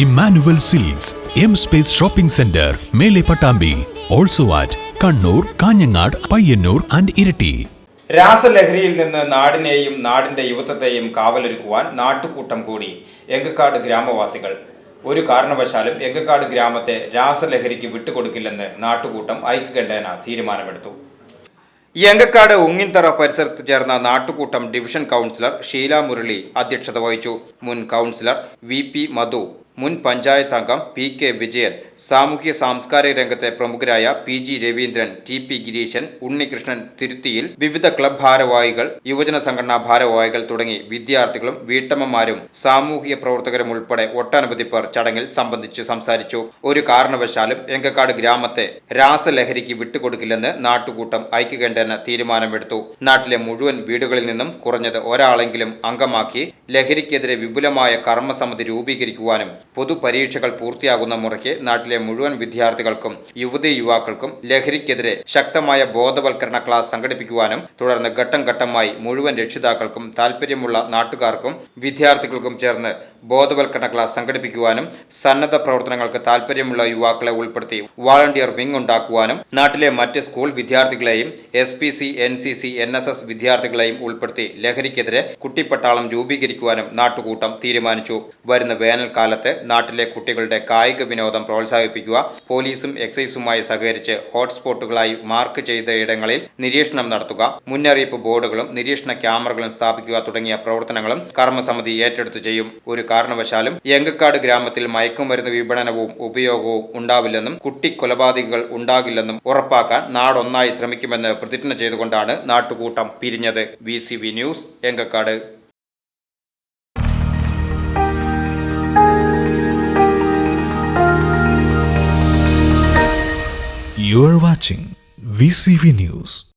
Emmanuel Silks M Space shopping centre മേലെ Pattambi also at Kannur Kanhangad Payyanur and Iritty. രാസലഹരിയിൽ നിന്ന് നാടിനെയും നാടിന്റെ യുവത്വത്തെയും കാവലൊരുക്കുവാൻ നാട്ടുകൂട്ടം കൂടി എങ്കക്കാട് ഗ്രാമവാസികൾ. ഒരു കാരണവശാലും എങ്കക്കാട് ഗ്രാമത്തെ രാസലഹരിക്ക് വിട്ടുകൊടുക്കില്ലെന്ന് നാട്ടുകൂട്ടം ഐക്യകണ്ഠേന തീരുമാനമെടുത്തു. എങ്കക്കാട് ഉങ്ങിൻതറ പരിസരത്ത് ചേർന്ന നാട്ടുകൂട്ടം ഡിവിഷൻ കൗൺസിലർ ഷീല മുരളി അധ്യക്ഷത വഹിച്ചു. മുൻ കൗൺസിലർ വി പി മധു മുൻ പഞ്ചായത്ത് അംഗം പി കെ വിജയൻ സാമൂഹ്യ സാംസ്കാരിക രംഗത്തെ പ്രമുഖരായ P G Raveendran T P Gireeshan Unnikrishnan തിരുത്തിയിൽ വിവിധ ക്ലബ് ഭാരവാഹികൾ യുവജന സംഘടനാ ഭാരവാഹികൾ തുടങ്ങി വിദ്യാർത്ഥികളും വീട്ടമ്മമാരും സാമൂഹിക പ്രവർത്തകരും ഉൾപ്പെടെ ഒട്ടനവധി പേർ ചടങ്ങിൽ സംബന്ധിച്ച് സംസാരിച്ചു. ഒരു കാരണവശാലും എങ്കക്കാട് ഗ്രാമത്തെ രാസലഹരിക്ക് വിട്ടുകൊടുക്കില്ലെന്ന് നാട്ടുകൂട്ടം ഐക്യകണ്ഠേന തീരുമാനമെടുത്തു. നാട്ടിലെ മുഴുവൻ വീടുകളിൽ നിന്നും കുറഞ്ഞത് ഒരാളെങ്കിലും അംഗമാക്കി ലഹരിക്കെതിരെ വിപുലമായ കർമ്മസമിതി രൂപീകരിക്കുവാനും പൊതുപരീക്ഷകൾ പൂർത്തിയാകുന്ന മുറയ്ക്ക് നാട്ടിലെ മുഴുവൻ വിദ്യാർത്ഥികൾക്കും യുവതി യുവാക്കൾക്കും ലഹരിക്കെതിരെ ശക്തമായ ബോധവൽക്കരണ ക്ലാസ് സംഘടിപ്പിക്കുവാനും തുടർന്ന് ഘട്ടം ഘട്ടമായി മുഴുവൻ രക്ഷിതാക്കൾക്കും താൽപ്പര്യമുള്ള നാട്ടുകാർക്കും വിദ്യാർത്ഥികൾക്കും ചേർന്ന് ബോധവൽക്കരണ ക്ലാസ് സംഘടിപ്പിക്കുവാനും സന്നദ്ധ പ്രവർത്തനങ്ങൾക്ക് താൽപ്പര്യമുള്ള യുവാക്കളെ ഉൾപ്പെടുത്തി വാളണ്ടിയർ വിംഗ് ഉണ്ടാക്കുവാനും നാട്ടിലെ മറ്റ് സ്കൂൾ വിദ്യാർത്ഥികളെയും S P C N C C N S S വിദ്യാർത്ഥികളെയും ഉൾപ്പെടുത്തി ലഹരിക്കെതിരെ കുട്ടിപ്പട്ടാളം രൂപീകരിക്കുവാനും നാട്ടുകൂട്ടം തീരുമാനിച്ചു. വരുന്ന വേനൽക്കാലത്ത് നാട്ടിലെ കുട്ടികളുടെ കായിക വിനോദം പ്രോത്സാഹിപ്പിക്കുക പോലീസും എക്സൈസുമായി സഹകരിച്ച് ഹോട്ട്സ്പോട്ടുകളായി മാർക്ക് ചെയ്ത ഇടങ്ങളിൽ നിരീക്ഷണം നടത്തുക മുന്നറിയിപ്പ് ബോർഡുകളും നിരീക്ഷണ ക്യാമറകളും സ്ഥാപിക്കുക തുടങ്ങിയ പ്രവർത്തനങ്ങളും കർമ്മസമിതി ഏറ്റെടുത്തു ചെയ്യും. ഒരു കാരണവശാലും എങ്കക്കാട് ഗ്രാമത്തിൽ മയക്കുമരുന്ന് വിപണനവും ഉപയോഗവും ഉണ്ടാവില്ലെന്നും കുട്ടി കൊലപാതകികൾ ഉണ്ടാകില്ലെന്നും ഉറപ്പാക്കാൻ നാടൊന്നായി ശ്രമിക്കുമെന്ന് പ്രതിജ്ഞ ചെയ്തുകൊണ്ടാണ് നാട്ടുകൂട്ടം പിരിഞ്ഞത് V News Enkakkad You are watching VCV News.